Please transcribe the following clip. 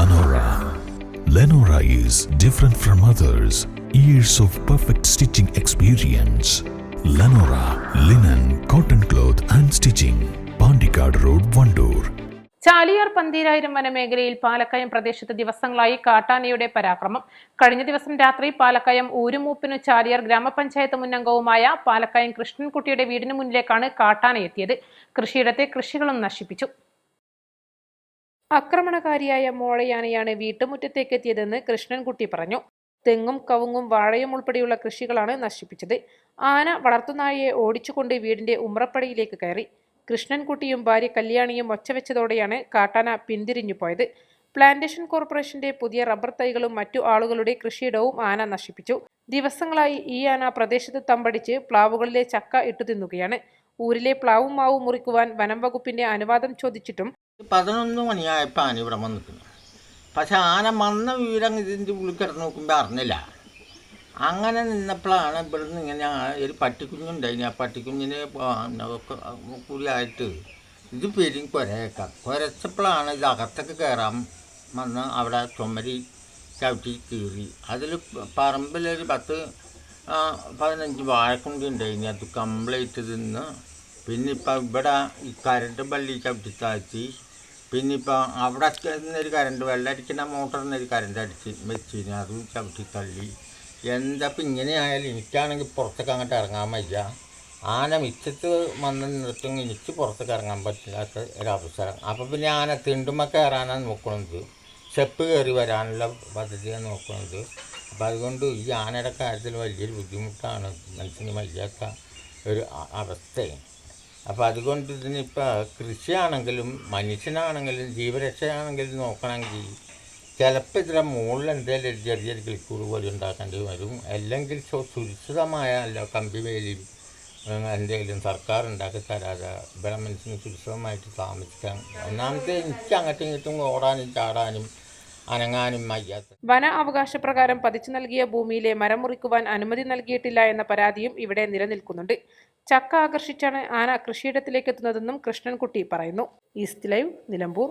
Lenora. Lenora is different from others. Years of perfect stitching experience. Lenora linen, cotton cloth and stitching. Pandikad Road, Vandoor. Chaliyar പന്തീരായിരം വനമേഖലയിൽ പാലക്കയം പ്രദേശത്ത് ദിവസങ്ങളായി കാട്ടാനയുടെ പരാക്രമം കഴിഞ്ഞ ദിവസം രാത്രി പാലക്കയം ഊരുമൂപ്പിനു ചാലിയാർ ഗ്രാമപഞ്ചായത്ത് മുന്നംഗവുമായ പാലക്കയം കൃഷ്ണൻകുട്ടിയുടെ വീടിന് മുന്നിലേക്കാണ് കാട്ടാന എത്തിയത് കൃഷിയിടത്തെ കൃഷികളും നശിപ്പിച്ചു ആക്രമണകാരിയായ മോളയാനയാണ് വീട്ടുമുറ്റത്തേക്കെത്തിയതെന്ന് കൃഷ്ണൻകുട്ടി പറഞ്ഞു. തെങ്ങും കവുങ്ങും വാഴയും ഉൾപ്പെടെയുള്ള കൃഷികളാണ് നശിപ്പിച്ചത്. ആന വളർത്തുനായയെ ഓടിച്ചുകൊണ്ട് വീടിന്റെ ഉമ്രപ്പടിയിലേക്ക് കയറി. കൃഷ്ണൻകുട്ടിയും ഭാര്യ കല്യാണിയും ഒച്ചവെച്ചതോടെയാണ് കാട്ടാന പിന്തിരിഞ്ഞു പോയത്. പ്ലാന്റേഷൻ കോർപ്പറേഷന്റെ പുതിയ റബ്ബർ തൈകളും മറ്റു ആളുകളുടെ കൃഷിയിടവും ആന നശിപ്പിച്ചു. ദിവസങ്ങളായി ഈ ആന പ്രദേശത്ത് തമ്പടിച്ച് പ്ലാവുകളിലെ ചക്ക ഇട്ടു തിന്നുകയാണ് ഊരിലെ പ്ലാവും മാവും മുറിക്കുവാൻ വനം വകുപ്പിന്റെ അനുവാദം ചോദിച്ചിട്ടും പതിനൊന്ന് മണിയായപ്പോൾ ഇവിടെ വന്നിട്ടുണ്ട് പക്ഷെ ആന വന്ന വിവരം ഇതിന്റെ ഉള്ളിൽ കിടന്ന് നോക്കുമ്പോൾ അറിഞ്ഞില്ല. അങ്ങനെ നിന്നപ്പോഴാണ് ഇവിടുന്ന് ഇങ്ങനെ ഒരു പട്ടിക്കുഞ്ഞുണ്ടായിന്. ആ പട്ടിക്കുഞ്ഞിനെ കൂടിയായിട്ട് ഇത് പെരും കുരയേക്കാം. കുരച്ചപ്പോഴാണ് ഇത് അകത്തൊക്കെ കയറാൻ വന്ന് അവിടെ ചുമരി ചവിട്ടി കീറി. അതിൽ പറമ്പിലൊരു പത്ത് പതിനഞ്ച് വാഴക്കുണ്ടി ഉണ്ടായിന്. അത് കംപ്ലീറ്റ് തിന്ന്. പിന്നെ ഇപ്പം ഇവിടെ ഈ കരണ്ട് പള്ളി ചവിട്ടി താഴ്ത്തി പിന്നെ ഇപ്പം അവിടെ നിന്നൊരു കരണ്ട് വെള്ളടിക്കുന്ന മോട്ടറിൽ നിന്നൊരു കരണ്ട് അടിച്ച് വെച്ചിന്. അതും ചവിട്ടി തള്ളി. എന്താ ഇപ്പം ഇങ്ങനെ ആയാലും എനിക്കാണെങ്കിൽ പുറത്തേക്ക് അങ്ങോട്ട് ഇറങ്ങാൻ വയ്യ. ആന മിച്ചത്ത് വന്ന് നിർത്തും എനിക്ക് പുറത്തേക്ക് ഇറങ്ങാൻ പറ്റില്ലാത്ത ഒരവസരം അപ്പം പിന്നെ ആന തിണ്ടുമ്മ കയറാനാണ് നോക്കുന്നത് സ്റ്റെപ്പ് കയറി വരാനുള്ള പദ്ധതിയാണ് നോക്കുന്നത് അപ്പം അതുകൊണ്ട് ഈ ആനയുടെ കാര്യത്തിൽ വലിയൊരു ബുദ്ധിമുട്ടാണ്. മനുഷ്യന് വയ്യാത്ത ഒരു അവസ്ഥയാണ്. അപ്പോൾ അതുകൊണ്ട് ഇതിനിപ്പോൾ കൃഷിയാണെങ്കിലും മനുഷ്യനാണെങ്കിലും ജീവരക്ഷയാണെങ്കിലും നോക്കണമെങ്കിൽ ചിലപ്പോൾ ഇതിന്റെ മുകളിൽ എന്തെങ്കിലും ഒരു ചെറിയ കിളിക്കൂട് പോലെ ഉണ്ടാക്കേണ്ടി വരും. അല്ലെങ്കിൽ സുരക്ഷിതമായ അല്ല കമ്പി വേലിയും എന്തെങ്കിലും സർക്കാർ ഉണ്ടാക്കി തരാതെ ഇവിടെ മനുഷ്യന് സുരക്ഷിതമായിട്ട് താമസിക്കാൻ. ഒന്നാമത്തെ എനിക്ക് അങ്ങോട്ടും ഇങ്ങോട്ടും ഓടാനും ചാടാനും വന അവകാശപ്രകാരം പതിച്ചു നൽകിയ ഭൂമിയിലെ മരം മുറിക്കുവാൻ അനുമതി നൽകിയിട്ടില്ല എന്ന പരാതിയും ഇവിടെ നിലനിൽക്കുന്നുണ്ട്. ചക്ക ആകർഷിച്ചാണ് ആന കൃഷിയിടത്തിലേക്ക് എത്തുന്നതെന്നും കൃഷ്ണൻകുട്ടി പറയുന്നു. East live Nilambur.